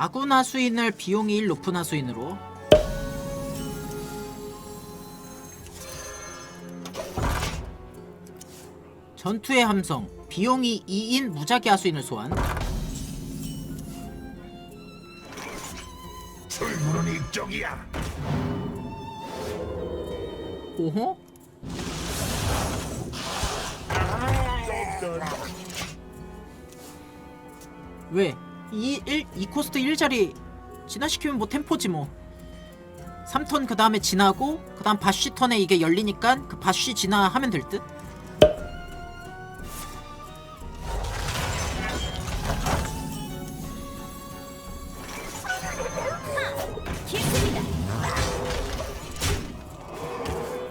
아군 하수인을 비용이 1 높은 하수인으로 전투의 함성 비용이 2인 무작위 하수인을 소환 출문은 이쪽이야. 오호? 왜? 이 1, 이 코스트 1자리 진화시키면 뭐 템포지 뭐 3턴 그 다음에 진하고 그 다음 바쉬 턴에 이게 열리니까 그 바쉬 진화하면 될 듯?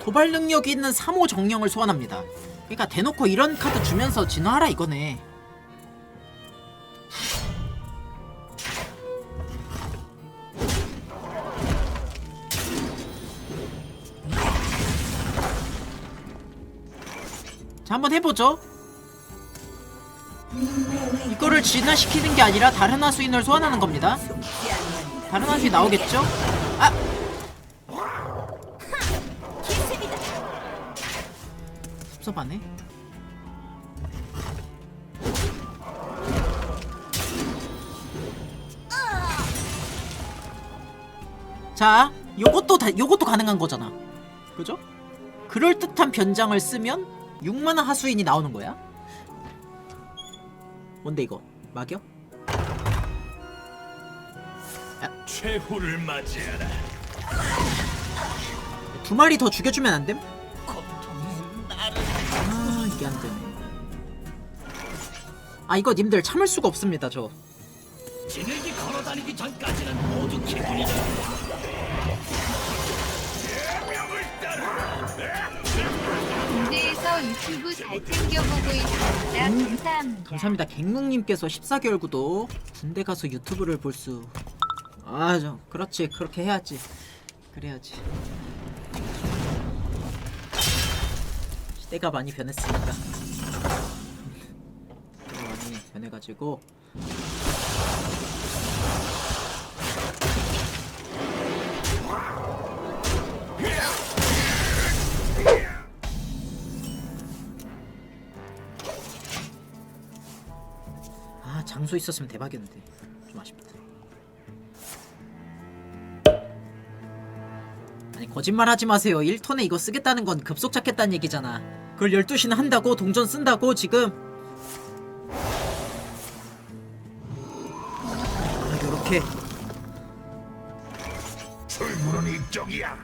도발 능력이 있는 3호 정령을 소환합니다. 그러니까 대놓고 이런 카드 주면서 진화하라 이거네. 한번 해보죠. 이거를 진화시키는 게 아니라 다른 하수인을 소환하는 겁니다. 다른 하수인 나오겠죠? 아! 섭섭하네. 자, 요것도 다, 요것도 가능한 거잖아. 그죠? 그럴 듯한 변장을 쓰면 6만원 하수인이 나오는 거야. 뭔데 이거? 막여? 최후를 맞이하라. 두 마리 더 죽여주면 안 됨? 고통은 나를 아 이게 안 되네. 아 이거 님들 참을 수가 없습니다 저. 진흙이 걸어다니기 전까지는 모두 기분이다. 유튜브 잘 챙겨보고 있습니다. 감사합니다. 감사합니다. 갱묵님께서 14개월 구독. 군대 가서 유튜브를 볼 수. 아, 저 그렇지. 그렇게 해야지. 그래야지. 시대가 많이 변했으니까. 많이 변해가지고. 장소 있었으면 대박이었는데. 좀 아쉽다. 아니 거짓말 하지 마세요 1톤에 이거 쓰겠다는 건 급속 찾겠다는 얘기잖아 그걸 12시는 한다고 동전 쓴다고 지금 아 요렇게 출문은 이쪽이야.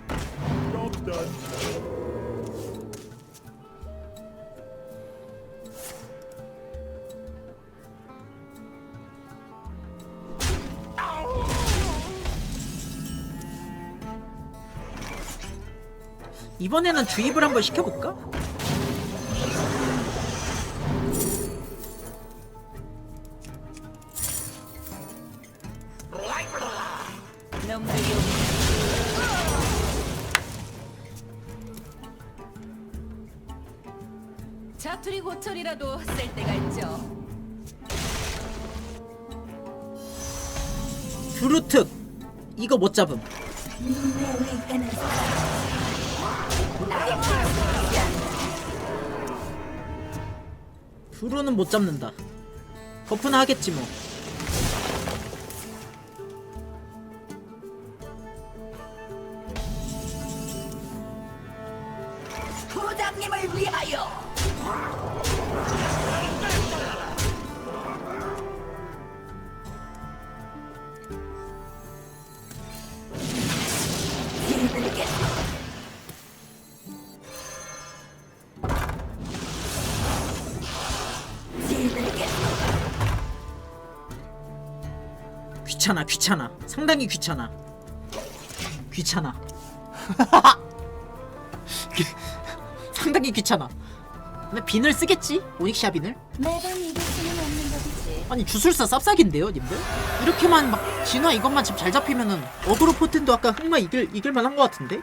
이번에는 주입을 한번 시켜볼까? 자투리 고철이라도 쓸 때가 있죠. 드루특 이거 못 잡음 드루는 못 잡는다. 버프는 하겠지 뭐 귀찮아 귀찮아 상당히 귀찮아 귀찮아 귀- 상당히 귀찮아 근데 빈을 쓰겠지? 오닉시아 빈을? 매번 이길 수는 없는 법이지. 아니 주술사 쌉싸긴데요 님들? 이렇게만 막 진화 이것만 지금 잘 잡히면은 어그로 포텐도 아까 흑마 이길, 이길만 한 것 같은데?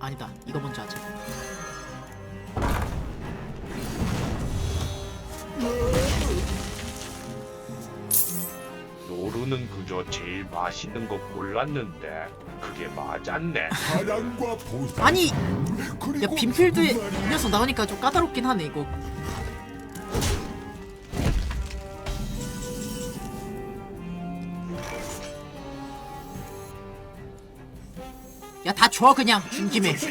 아니다 이거 먼저 하자 너는 그저 제일 맛있는 거 골랐는데 그게 맞았네. 사랑과 보상. 아니 야 그리고 말이 이 녀석 나오니까 좀 까다롭긴 하네 이거 야 다 줘 그냥 준 김에 그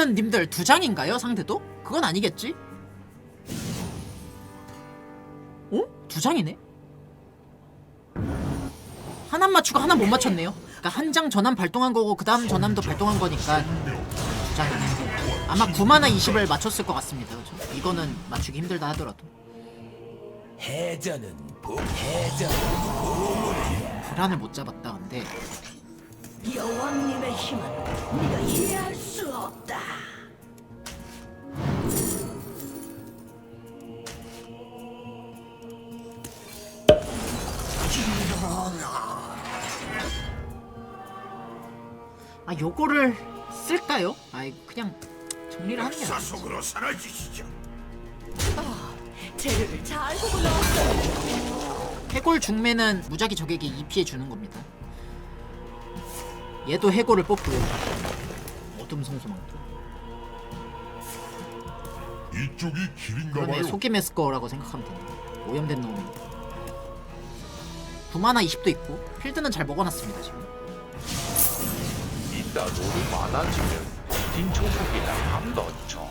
러면은 님들 두 장인가요 상대도? 그건 아니겠지? 어? 두 장이네? 하나 맞추고 하나 못 맞췄네요 그러니까 한 장 전함 발동한 거고 그 다음 전함도 발동한 거니까 두 장이네 아마 9만화 20을 맞췄을 것 같습니다 그죠? 이거는 맞추기 힘들다 하더라도 해전은 보 해전. 불안을 못 잡았다 근데 여왕님의 힘은 네가 이해할 수 없다. 아 요거를 쓸까요? 아이 그냥 정리를 하는 게 역사 낫지 속으로 사라지시죠. 재료를 잘 보고 넣었어요. 해골 중매는 무작위 적에게 2 피해 주는 겁니다. 얘도 해골을 뽑고요. 어둠 성소망도. 이쪽이 길인가 그러네 속임했을 거라고 생각하면 됩니다. 오염된 놈입니다. 9만화 20도 있고 필드는 잘 먹어놨습니다 지금. 이따 롤이 많아지면 딘 청소기나 함 넣죠.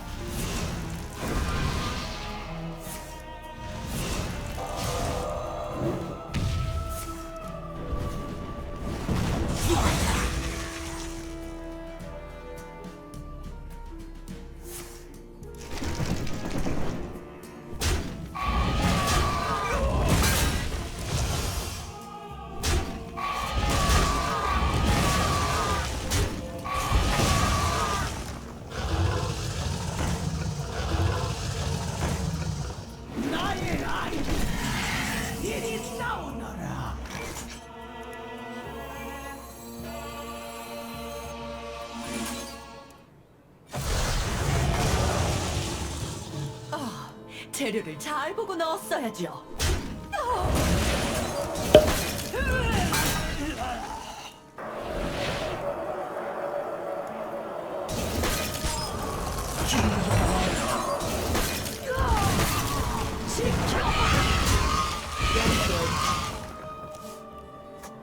재료를 잘 보고 넣었어야죠.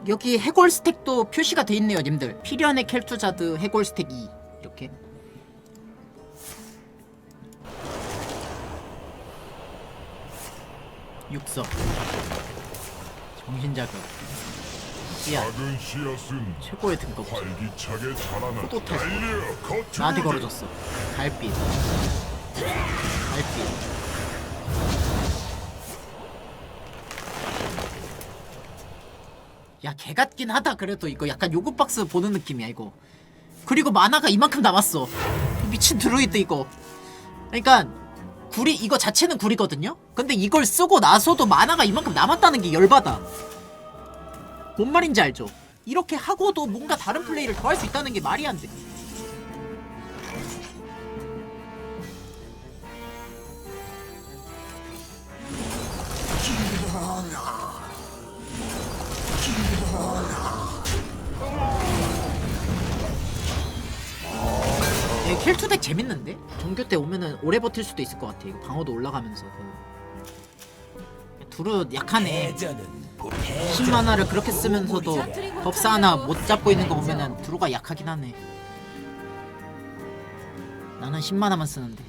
여기 해골 스택도 표시가 돼 있네요, 님들. 피련의 켈투자드 해골 스택 2 육서. 정신자극. 씨앗. 작은 씨앗은 최고의 등급. 활기차게 자라는 포도 탈 거. 달려 거쳐. 나한테 걸어줬어. 달빛. 달빛. 야, 개 같긴 하다. 그래도 이거 약간 요구 박스 보는 느낌이야, 이거. 그리고 만화가 이만큼 남았어. 미친 드루이드 이거. 그러니까 구리 이거 자체는 구리거든요. 근데 이걸 쓰고 나서도 만화가 이만큼 남았다는 게 열받아. 뭔 말인지 알죠? 이렇게 하고도 뭔가 다른 플레이를 더 할 수 있다는 게 말이 안 돼. 킬투덱 재밌는데? 정규 때 오면은 오래 버틸 수도 있을 것 같아. 이거 방어도 올라가면서. 그. 두루 약하네. 해전은 보 10만화를 그렇게 쓰면서도 법사 하나 못 잡고 있는 거 보면은 두루가 약하긴 하네. 나는 10만화만 쓰는데.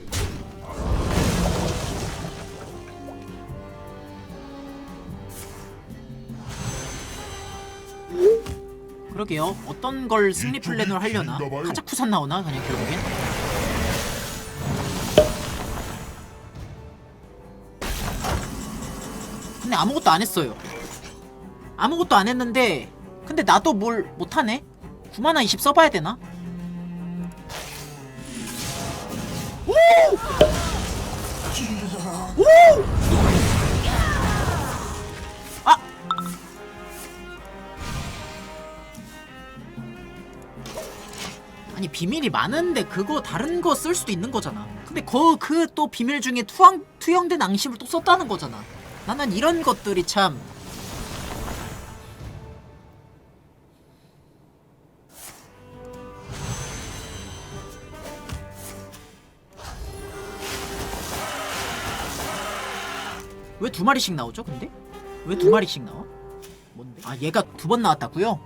그러게요. 어떤 걸 승리 플랜으로 하려나? 카자쿠산 나오나? 그냥 결국엔? 그냥 아무것도 안 했어요 아무것도 안 했는데 근데 나도 뭘 못하네 9만원 20 써봐야 되나? 오! 오! 아! 아니 비밀이 많은데 그거 다른 거 쓸 수도 있는 거잖아 근데 그 그 또 비밀 중에 투항, 투영된 앙심을 또 썼다는 거잖아 나는 이런 것들이 참 왜 두 마리씩 나오죠? 근데 왜 두 마리씩 나와? 뭔데? 아 얘가 두 번 나왔다고요?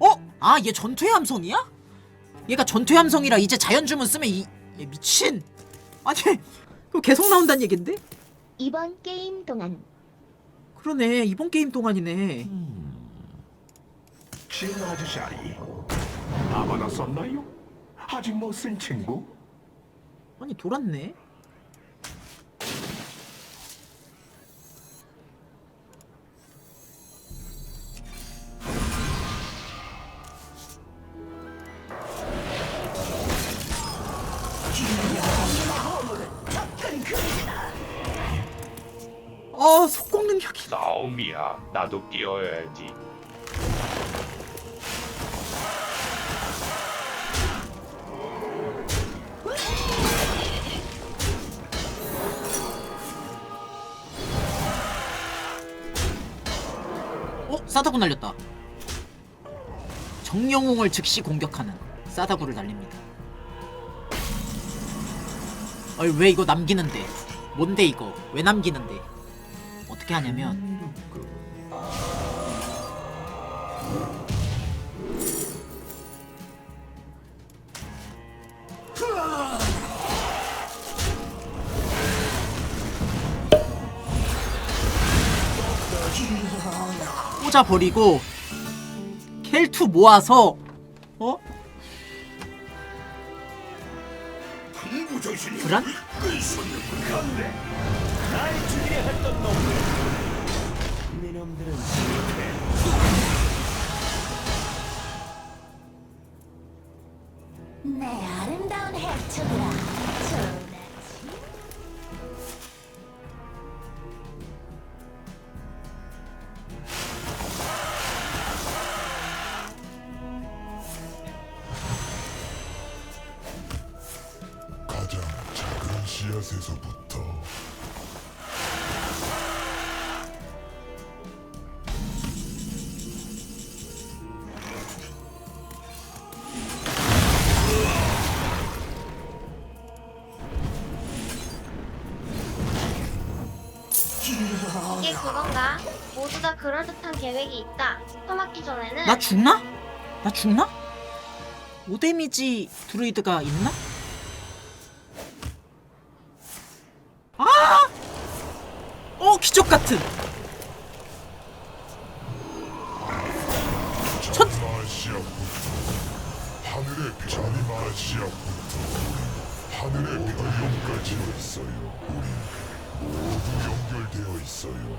어? 아 얘 전투의 함성이야? 얘가 전투의 함성이라 이제 자연 주문 쓰면 이 얘 미친 아니 그거 계속 나온다는 얘긴데? 이번 게임 동안 그러네 이번 게임 동안이네 진 아저씨 아바나 썼나요? 아직 못 쓴 친구? 아니 돌았네 속공 능력이 싸움이야. 나도 뛰어야지. 어? 사다구 날렸다 정영웅을 즉시 공격하는 사다구를 날립니다 어이 왜 이거 남기는데 뭔데 이거 왜 남기는데 어떻게 하냐면 꽂아 버리고 켈투 모아서 어? 불안? 내 아름다운 해초들아 좋은 가장 작은 씨앗에서부터 그럴듯한 계획이 있다. 처맞기 전에는 나 죽나? 나 죽나? 오데미지 드루이드가 있나? 아! 어 기적 같은 하늘의 별용까지 있어요. 우리 모두 연결되어 있어요.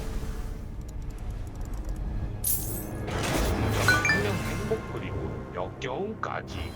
겨움까지